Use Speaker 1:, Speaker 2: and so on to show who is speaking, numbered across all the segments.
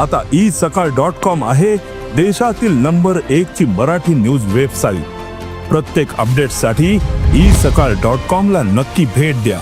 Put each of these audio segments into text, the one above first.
Speaker 1: आता ई सकाळ dot com आहे देशातील नंबर एक ची मराठी न्यूज वेबसाईट. प्रत्येक अपडेटसाठी ई सकाळ डॉट कॉम ला नक्की भेट द्या.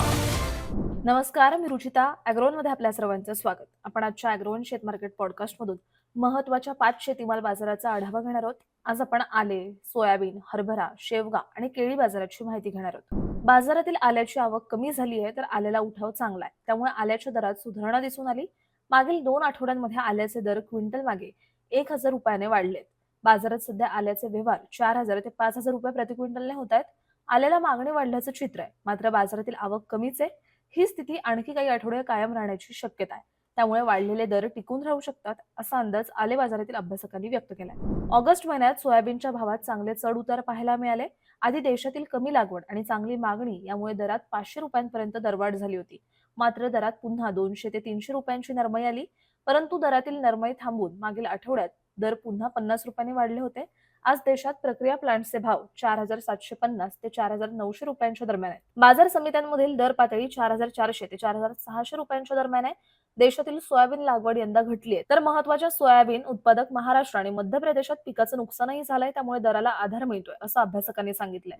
Speaker 2: नमस्कार मी रुचिता मध्ये आपल्या सर्वांचं स्वागत. आपण आजच्या अॅग्रोन शेत मार्केट पॉडकास्ट मधून महत्त्वाच्या पाच शेतीमाल बाजाराचा आढावा घेणार आहोत. आज आपण आले सोयाबीन हरभरा शेवगा आणि केळी बाजाराची माहिती घेणार आहोत. बाजारातील आल्याची आवक कमी झाली आहे तर आल्याला उठाव चांगला आहे. त्यामुळे आल्याच्या दरात सुधारणा दिसून आली. मागील दोन आठवड्यांमध्ये आल्याचे दर क्विंटल मागे एक हजार रुपयाने वाढलेत. बाजारात सध्या आल्याचे व्यवहार चार हजार ते पाच हजार रुपये प्रति क्विंटलने होत आहेत. आल्याला मागणी वाढल्याचं चित्र आहे. मात्र बाजारातील आवक कमीच आहे. ही स्थिती आणखी काही आठवडे कायम राहण्याची शक्यता आहे. त्यामुळे वाढलेले दर टिकून राहू शकतात असा अंदाज आले बाजारातील अभ्यासकांनी व्यक्त केलाय. ऑगस्ट महिन्यात सोयाबीनच्या भावात चांगले चढ उतार पाहायला मिळाले. आधी देशातील कमी लागवड आणि चांगली मागणी यामुळे दरात पाचशे रुपयांपर्यंत दरवाढ झाली होती. मात्र दरात पुन्हा दोनशे ते तीनशे रुपयांची नरमाई आली. परंतु दरातील नरमाई थांबून मागील आठवड्यात दर पुन्हा पन्नास रुपयांनी वाढले होते. आज देशात प्रक्रिया प्लांटचे भाव चार हजार सातशे पन्नास ते चार हजार नऊशे रुपयांच्या दरम्यान आहेत बाजार समित्यांमधील दर पातळी चार हजार चारशे ते चार हजार सहाशे रुपयांच्या दरम्यान आहे. देशातील सोयाबीन लागवड यंदा घटली आहे. तर महत्त्वाच्या सोयाबीन उत्पादक महाराष्ट्र आणि मध्य प्रदेशात पिकाचं नुकसानही झालंय. त्यामुळे दराला आधार मिळतोय असं अभ्यासकांनी सांगितलंय.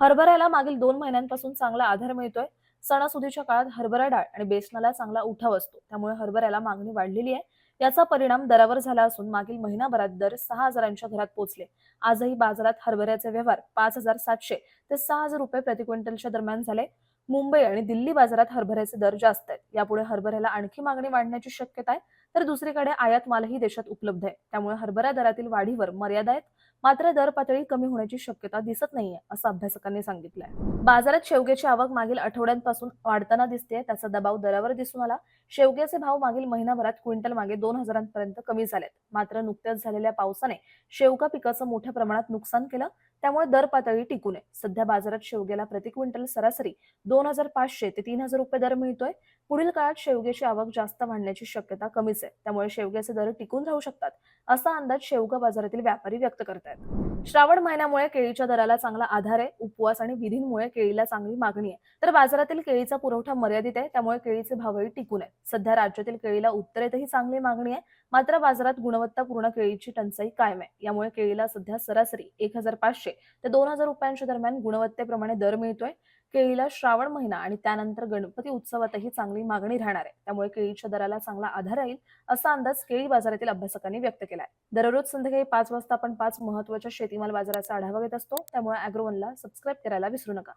Speaker 2: हरभऱ्याला मागील दोन महिन्यांपासून चांगला आधार मिळतोय. सणासुदीच्या काळात हरभरा डाळ आणि बेसनाला चांगला उठाव असतो. त्यामुळे हरभऱ्याला मागणी वाढलेली आहे. याचा परिणाम दरावर झाला असून मागील महिनाभरात दर सहा हजारांच्या घरात पोहोचले. आजही बाजारात हरभऱ्याचे व्यवहार पाच हजार सातशे ते सहा हजार रुपये प्रति क्विंटलच्या दरम्यान झाले. मुंबई आणि दिल्ली बाजारात हरभऱ्याचे दर जास्त आहेत. यापुढे हरभऱ्याला आणखी मागणी वाढण्याची शक्यता आहे. तर दुसरीकडे आयात मालही देशात उपलब्ध आहे. त्यामुळे हरभरा दरातील वाढीवर मर्यादा आहेत. मात्र दर पातळी कमी होण्याची शक्यता दिसत नाहीये असं अभ्यासकांनी सांगितलंय. बाजारात शेवग्याची आवक मागील आठवड्यांपासून वाढताना दिसते त्याचा दबाव दरावर दिसून आला. शेवग्याचे भाव मागील महिनाभरात क्विंटल मागे दोन हजारांपर्यंत कमी झालेत. मात्र नुकत्याच झालेल्या पावसाने शेवगा पिकाचं मोठ्या प्रमाणात नुकसान केलं. त्यामुळे दर पातळी टिकून आहे. सध्या बाजारात शेवग्याला प्रति क्विंटल सरासरी दोन हजार पाचशे ते तीन हजार रुपये दर मिळतोय. पुढील काळात शेवग्याची आवक जास्त वाढण्याची शक्यता कमीच आहे. त्यामुळे शेवग्याचे दर टिकून राहू शकतात असा अंदाज शेवगा बाजारातील व्यापारी व्यक्त करतायत श्रावण महिन्यामुळे केळीच्या दराला चांगला आधार आहे उपवास आणि विधींमुळे केळीला चांगली मागणी आहे. तर बाजारातील केळीचा पुरवठा मर्यादित आहे त्यामुळे केळीचे भावही टिकून आहेत. सध्या राज्यातील केळीला उत्तरेतही चांगली मागणी आहे मात्र बाजारात गुणवत्तापूर्ण केळीची टंचाई कायम आहे. यामुळे केळीला सध्या सरासरी एक हजार पाचशे ते दोन हजार रुपयांच्या दरम्यान गुणवत्तेप्रमाणे दर मिळतोय. केळीला श्रावण महिना आणि त्यानंतर गणपती उत्सवातही चांगली मागणी राहणार आहे. त्यामुळे केळीच्या दराला चांगला आधार राहील असा अंदाज केळी बाजारातील अभ्यासकांनी व्यक्त केला आहे दररोज संध्याकाळी पाच वाजता आपण पाच महत्त्वाच्या शेतीमाल बाजाराचा आढावा घेत असतो. त्यामुळे अॅग्रोवनला सबस्क्राईब करायला विसरू नका.